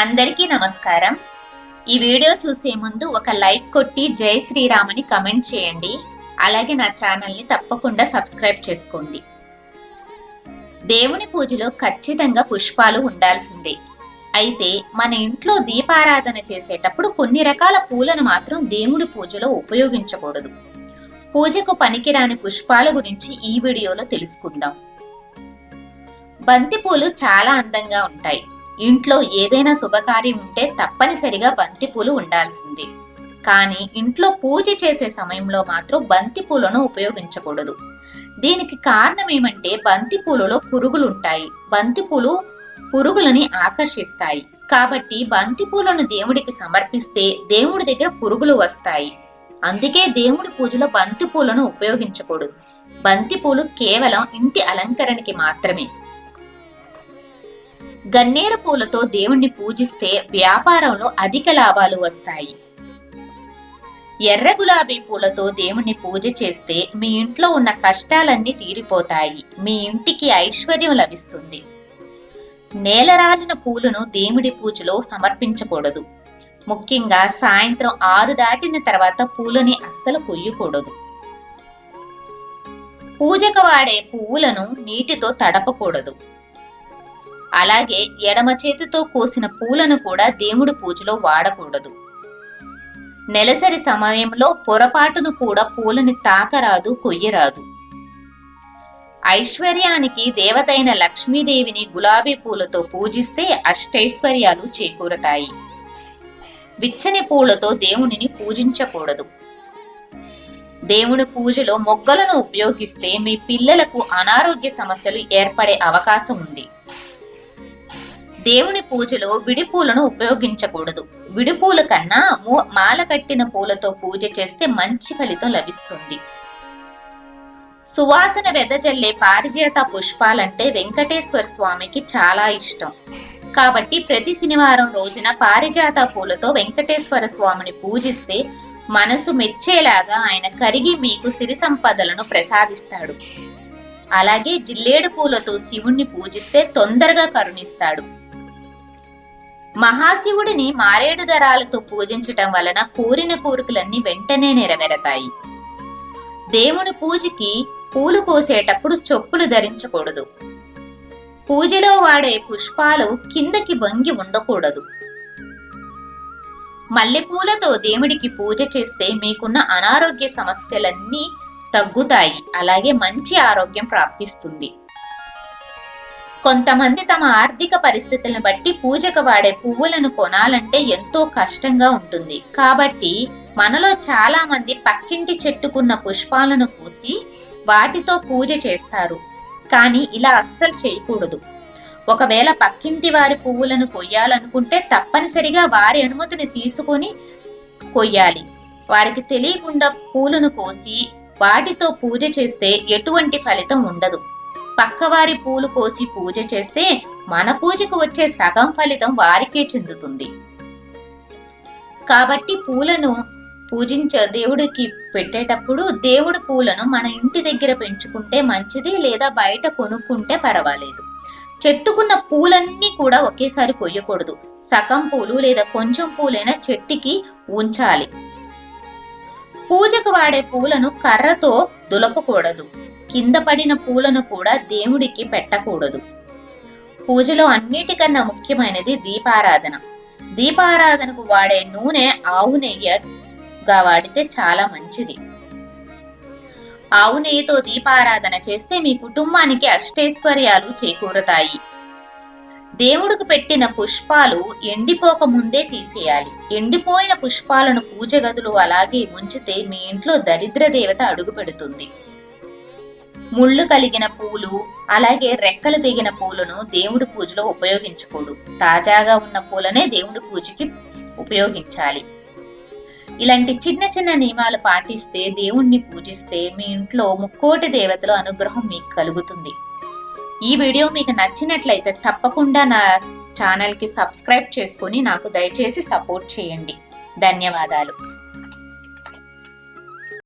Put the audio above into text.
అందరికీ నమస్కారం. ఈ వీడియో చూసే ముందు ఒక లైక్ కొట్టి జై శ్రీరామని కమెంట్ చేయండి. అలాగే నా ఛానల్ని తప్పకుండా సబ్స్క్రైబ్ చేసుకోండి. దేవుని పూజలో ఖచ్చితంగా పుష్పాలు ఉండాల్సిందే. అయితే మన ఇంట్లో దీపారాధన చేసేటప్పుడు కొన్ని రకాల పూలను మాత్రం దేవుడి పూజలో ఉపయోగించకూడదు. పూజకు పనికిరాని పుష్పాల గురించి ఈ వీడియోలో తెలుసుకుందాం. బంతిపూలు చాలా అందంగా ఉంటాయి. ఇంట్లో ఏదైనా శుభకార్యం ఉంటే తప్పనిసరిగా బంతిపూలు ఉండాల్సిందే. కానీ ఇంట్లో పూజ చేసే సమయంలో మాత్రం బంతిపూలను ఉపయోగించకూడదు. దీనికి కారణం ఏమంటే బంతిపూలలో పురుగులుంటాయి. బంతిపూలు పురుగులని ఆకర్షిస్తాయి. కాబట్టి బంతిపూలను దేవుడికి సమర్పిస్తే దేవుడి దగ్గర పురుగులు వస్తాయి. అందుకే దేవుడి పూజలో బంతిపూలను ఉపయోగించకూడదు. బంతిపూలు కేవలం ఇంటి అలంకరణకి మాత్రమే. గన్నేరు పూలతో దేవుణ్ణి పూజిస్తే వ్యాపారంలో అధిక లాభాలు వస్తాయి. ఎర్ర గులాబీ పూలతో దేవుణ్ణి పూజ చేస్తే మీ ఇంట్లో ఉన్న కష్టాలన్నీ తీరిపోతాయి. మీ ఇంటికి ఐశ్వర్యం లభిస్తుంది. నేలరాలిన పూలను దేవుడి పూజలో సమర్పించకూడదు. ముఖ్యంగా సాయంత్రం ఆరు దాటిన తర్వాత పూలని అస్సలు కొయ్యకూడదు. పూజకు వాడే పువ్వులను నీటితో తడపకూడదు. అలాగే ఎడమ చేతితో కోసిన పూలను కూడా దేవుడి పూజలో వాడకూడదు. నెలసరి సమయంలో పొరపాటును కూడా పూలని తాకరాదు కొయ్యరాదు. ఐశ్వర్యానికి దేవతైన లక్ష్మీదేవిని గులాబీ పూలతో పూజిస్తే అష్టైశ్వర్యాలు చేకూరతాయి. విచ్చని పూలతో దేవునిని పూజించకూడదు. దేవుని పూజలో మొగ్గలను ఉపయోగిస్తే మీ పిల్లలకు అనారోగ్య సమస్యలు ఏర్పడే అవకాశం ఉంది. దేవుని పూజలో విడిపూలను ఉపయోగించకూడదు. విడిపూల కన్నా మాల కట్టిన పూలతో పూజ చేస్తే మంచి ఫలితం లభిస్తుంది. సువాసన వెదజల్లే పారిజాత పుష్పాలంటే వెంకటేశ్వర స్వామికి చాలా ఇష్టం. కాబట్టి ప్రతి శనివారం రోజున పారిజాత పూలతో వెంకటేశ్వర స్వామిని పూజిస్తే మనసు మెచ్చేలాగా ఆయన కరిగి మీకు సిరి సంపదలను ప్రసాదిస్తాడు. అలాగే జిల్లేడు పూలతో శివుణ్ణి పూజిస్తే తొందరగా కరుణిస్తాడు. మహాశివుడిని మారేడు దరాలతో పూజించటం వలన కోరిన కోరికలన్నీ వెంటనే నెరవేరతాయి. దేవుని పూజకి పూలు కోసేటప్పుడు చొప్పులు ధరించకూడదు. పూజలో వాడే పుష్పాలు కిందకి వంగి ఉండకూడదు. మల్లెపూలతో దేవుడికి పూజ చేస్తే మీకున్న అనారోగ్య సమస్యలన్నీ తగ్గుతాయి. అలాగే మంచి ఆరోగ్యం ప్రాప్తిస్తుంది. కొంతమంది తమ ఆర్థిక పరిస్థితులను బట్టి పూజకు వాడే పువ్వులను కొనాలంటే ఎంతో కష్టంగా ఉంటుంది. కాబట్టి మనలో చాలా మంది పక్కింటి చెట్టుకున్న పుష్పాలను పూసి వాటితో పూజ చేస్తారు. కానీ ఇలా అస్సలు చేయకూడదు. ఒకవేళ పక్కింటి వారి పువ్వులను కొయ్యాలనుకుంటే తప్పనిసరిగా వారి అనుమతిని తీసుకొని కొయ్యాలి. వారికి తెలియకుండా పూలను కోసి వాటితో పూజ చేస్తే ఎటువంటి ఫలితం ఉండదు. పక్కవారి పూలు కోసి పూజ చేస్తే మన పూజకు వచ్చే సగం ఫలితం వారికే చెందుతుంది. కాబట్టి పూలను పూజించ దేవుడికి పెట్టేటప్పుడు దేవుడి పూలను మన ఇంటి దగ్గర పెంచుకుంటే మంచిది లేదా బయట కొనుక్కుంటే పర్వాలేదు. చెట్టుకున్న పూలన్నీ కూడా ఒకేసారి కొయ్యకూడదు. సగం పూలు లేదా కొంచెం పూలైనా చెట్టుకి ఉంచాలి. పూజకు వాడే పూలను కర్రతో దులపకూడదు. కింద పడిన పూలను కూడా దేవుడికి పెట్టకూడదు. పూజలో అన్నిటికన్నా ముఖ్యమైనది దీపారాధన. దీపారాధనకు వాడే నూనె ఆవు నెయ్యగా వాడితే చాలా మంచిది. ఆవు నెయ్యితో దీపారాధన చేస్తే మీ కుటుంబానికి అష్టైశ్వర్యాలు చేకూరతాయి. దేవుడికి పెట్టిన పుష్పాలు ఎండిపోక ముందే తీసేయాలి. ఎండిపోయిన పుష్పాలను పూజ గదులు అలాగే ఉంచితే మీ ఇంట్లో దరిద్ర దేవత అడుగు పెడుతుంది. ముళ్ళు కలిగిన పూలు అలాగే రెక్కలు తెగిన పూలను దేవుడి పూజలో ఉపయోగించకూడదు తాజాగా ఉన్న పూలనే దేవుడి పూజకి ఉపయోగించాలి. ఇలాంటి చిన్న చిన్న నియమాలు పాటిస్తే దేవుణ్ణి పూజిస్తే మీ ఇంట్లో ముక్కోటి దేవతల అనుగ్రహం మీకు కలుగుతుంది. ఈ వీడియో మీకు నచ్చినట్లయితే తప్పకుండా నా ఛానల్కి సబ్స్క్రైబ్ చేసుకొని నాకు దయచేసి సపోర్ట్ చేయండి. ధన్యవాదాలు.